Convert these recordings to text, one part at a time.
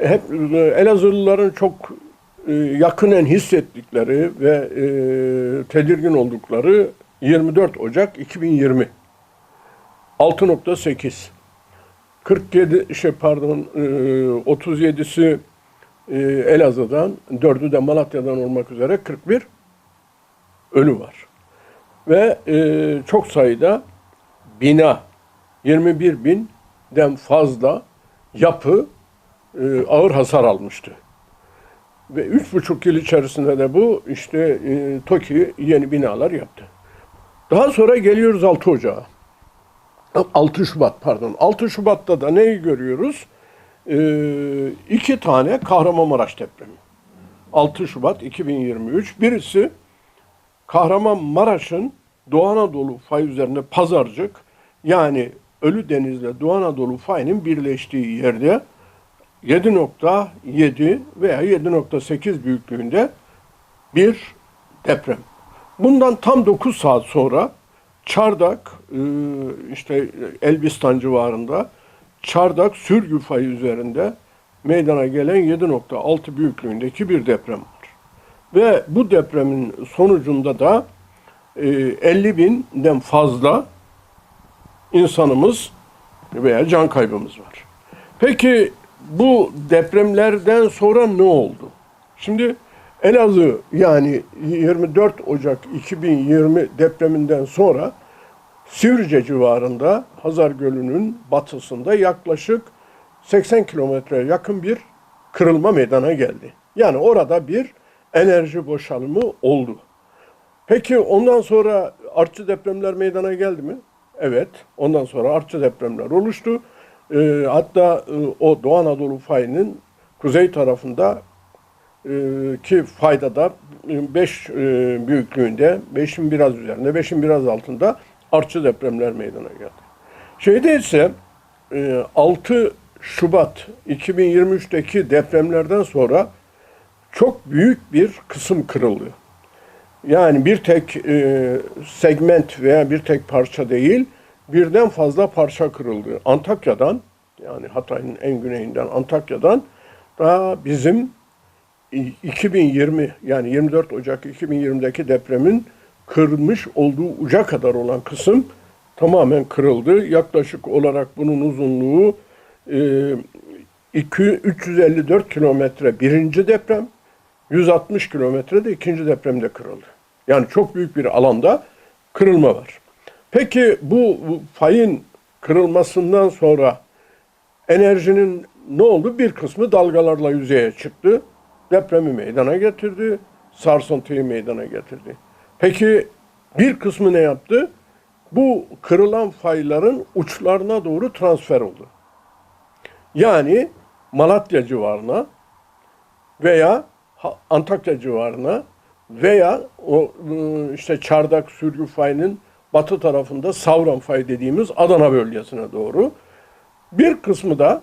hep e, Elazığlıların çok e, yakınen hissettikleri ve e, tedirgin oldukları 24 Ocak 2020 6.8 47 şey pardon e, 37'si e, Elazığ'dan, 4'ü de Malatya'dan olmak üzere 41 ölü var. Ve çok sayıda bina 21 binden fazla yapı e, ağır hasar almıştı. Ve üç buçuk yıl içerisinde de bu işte e, TOKİ yeni binalar yaptı. Daha sonra geliyoruz 6 Ocağı. 6 Şubat pardon. 6 Şubat'ta da neyi görüyoruz? Ee, iki tane Kahramanmaraş depremi. 6 Şubat 2023. Birisi Kahramanmaraş'ın Doğu Anadolu fay üzerinde Pazarcık yani Ölü Deniz'le Doğu Anadolu fayının birleştiği yerde 7.7 veya 7.8 büyüklüğünde bir deprem. Bundan tam 9 saat sonra Çardak e, işte Elbistan civarında Çardak Sürgü fayı üzerinde meydana gelen 7.6 büyüklüğündeki bir deprem var. Ve bu depremin sonucunda da e, 50 binden fazla insanımız veya can kaybımız var. Peki bu depremlerden sonra ne oldu? Şimdi Elazığ yani 24 Ocak 2020 depreminden sonra Sivrice civarında Hazar Gölü'nün batısında yaklaşık 80 kilometreye yakın bir kırılma meydana geldi. Yani orada bir enerji boşalımı oldu. Peki ondan sonra artçı depremler meydana geldi mi? Evet. Ondan sonra artçı depremler oluştu. Ee, hatta e, o Doğu Anadolu fayının kuzey tarafında e, ki fayda da 5 büyüklüğünde, 5'in biraz üzerinde, 5'in biraz altında artçı depremler meydana geldi. Şeyde ise e, 6 Şubat 2023'teki depremlerden sonra çok büyük bir kısım kırıldı. Yani bir tek e, segment veya bir tek parça değil, birden fazla parça kırıldı. Antakya'dan, yani Hatay'ın en güneyinden Antakya'dan daha bizim 2020 yani 24 Ocak 2020'deki depremin kırılmış olduğu uca kadar olan kısım tamamen kırıldı. Yaklaşık olarak bunun uzunluğu e, 2, 354 kilometre birinci deprem, 160 kilometre de ikinci depremde kırıldı. Yani çok büyük bir alanda kırılma var. Peki bu, fayın kırılmasından sonra enerjinin ne oldu? Bir kısmı dalgalarla yüzeye çıktı. Depremi meydana getirdi. Sarsıntıyı meydana getirdi. Peki bir kısmı ne yaptı? Bu kırılan fayların uçlarına doğru transfer oldu. Yani Malatya civarına veya Antakya civarına veya o ıı, işte Çardak Sürgü fayının batı tarafında Savran fay dediğimiz Adana bölgesine doğru. Bir kısmı da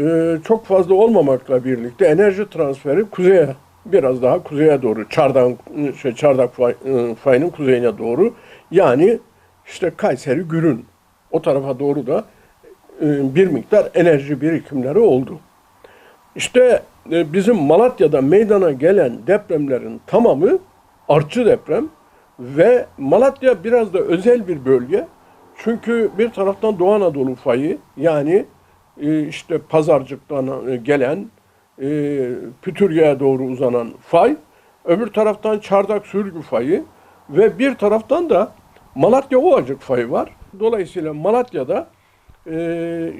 e, çok fazla olmamakla birlikte enerji transferi kuzeye biraz daha kuzeye doğru Çardak şey, Çardak fay, e, fayının kuzeyine doğru yani işte Kayseri Gürün o tarafa doğru da e, bir miktar enerji birikimleri oldu. İşte e, bizim Malatya'da meydana gelen depremlerin tamamı artçı deprem ve Malatya biraz da özel bir bölge. Çünkü bir taraftan Doğu Anadolu fayı yani e, işte Pazarcık'tan e, gelen e, Pütürge'ye doğru uzanan fay, öbür taraftan Çardak Sürgü fayı ve bir taraftan da Malatya Ovacık fayı var. Dolayısıyla Malatya'da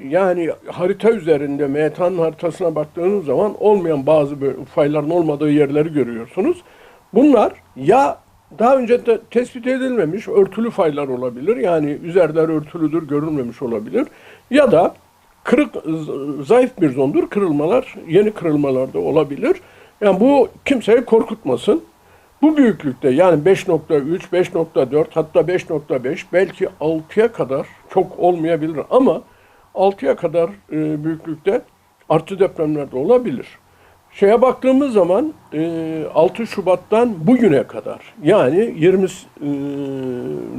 yani harita üzerinde metan haritasına baktığınız zaman olmayan bazı fayların olmadığı yerleri görüyorsunuz. Bunlar ya daha önce de tespit edilmemiş örtülü faylar olabilir. Yani üzerler örtülüdür, görülmemiş olabilir. Ya da kırık, zayıf bir zondur. Kırılmalar, yeni kırılmalar da olabilir. Yani bu kimseyi korkutmasın. Bu büyüklükte yani 5.3, 5.4 hatta 5.5 belki 6'ya kadar çok olmayabilir ama 6'ya kadar e, büyüklükte artı depremler de olabilir. Şeye baktığımız zaman e, 6 Şubat'tan bugüne kadar yani 20 e,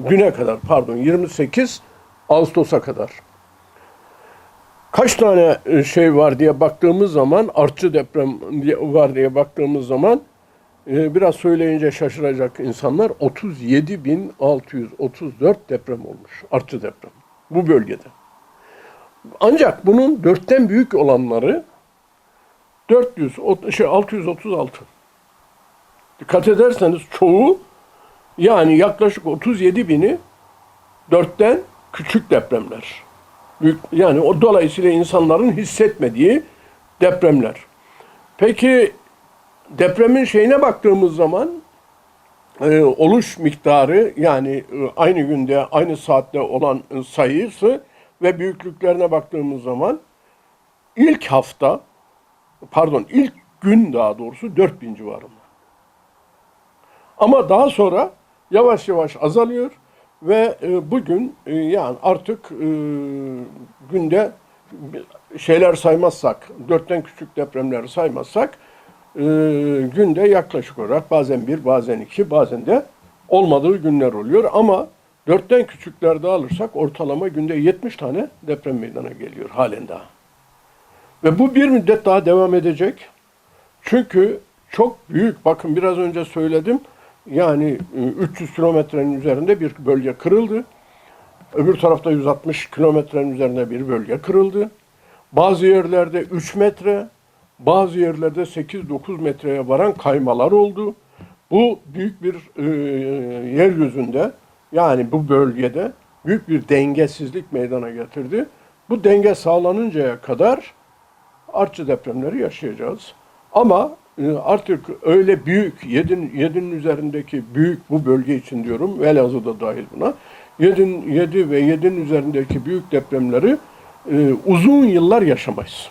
güne kadar pardon 28 Ağustos'a kadar kaç tane e, şey var diye baktığımız zaman, artçı deprem var diye baktığımız zaman e, biraz söyleyince şaşıracak insanlar 37.634 deprem olmuş. Artçı deprem. Bu bölgede. Ancak bunun dörtten büyük olanları 400, ot- şey 636. Dikkat ederseniz çoğu yani yaklaşık 37 bini dörtten küçük depremler. Büyük, yani o dolayısıyla insanların hissetmediği depremler. Peki depremin şeyine baktığımız zaman e, oluş miktarı yani e, aynı günde aynı saatte olan sayısı ve büyüklüklerine baktığımız zaman ilk hafta pardon ilk gün daha doğrusu 4000 civarında. Ama daha sonra yavaş yavaş azalıyor ve e, bugün e, yani artık e, günde şeyler saymazsak, dörtten küçük depremleri saymazsak günde yaklaşık olarak bazen bir, bazen iki, bazen de olmadığı günler oluyor. Ama dörtten küçükler de alırsak ortalama günde 70 tane deprem meydana geliyor halen daha. Ve bu bir müddet daha devam edecek. Çünkü çok büyük, bakın biraz önce söyledim, yani e, 300 kilometrenin üzerinde bir bölge kırıldı. Öbür tarafta 160 kilometrenin üzerinde bir bölge kırıldı. Bazı yerlerde 3 metre, bazı yerlerde 8-9 metreye varan kaymalar oldu. Bu büyük bir e, yeryüzünde yani bu bölgede büyük bir dengesizlik meydana getirdi. Bu denge sağlanıncaya kadar artçı depremleri yaşayacağız. Ama e, artık öyle büyük, 7'nin yedinin üzerindeki büyük bu bölge için diyorum, Elazığ da dahil buna. 7, 7 ve 7'nin üzerindeki büyük depremleri e, uzun yıllar yaşamayız.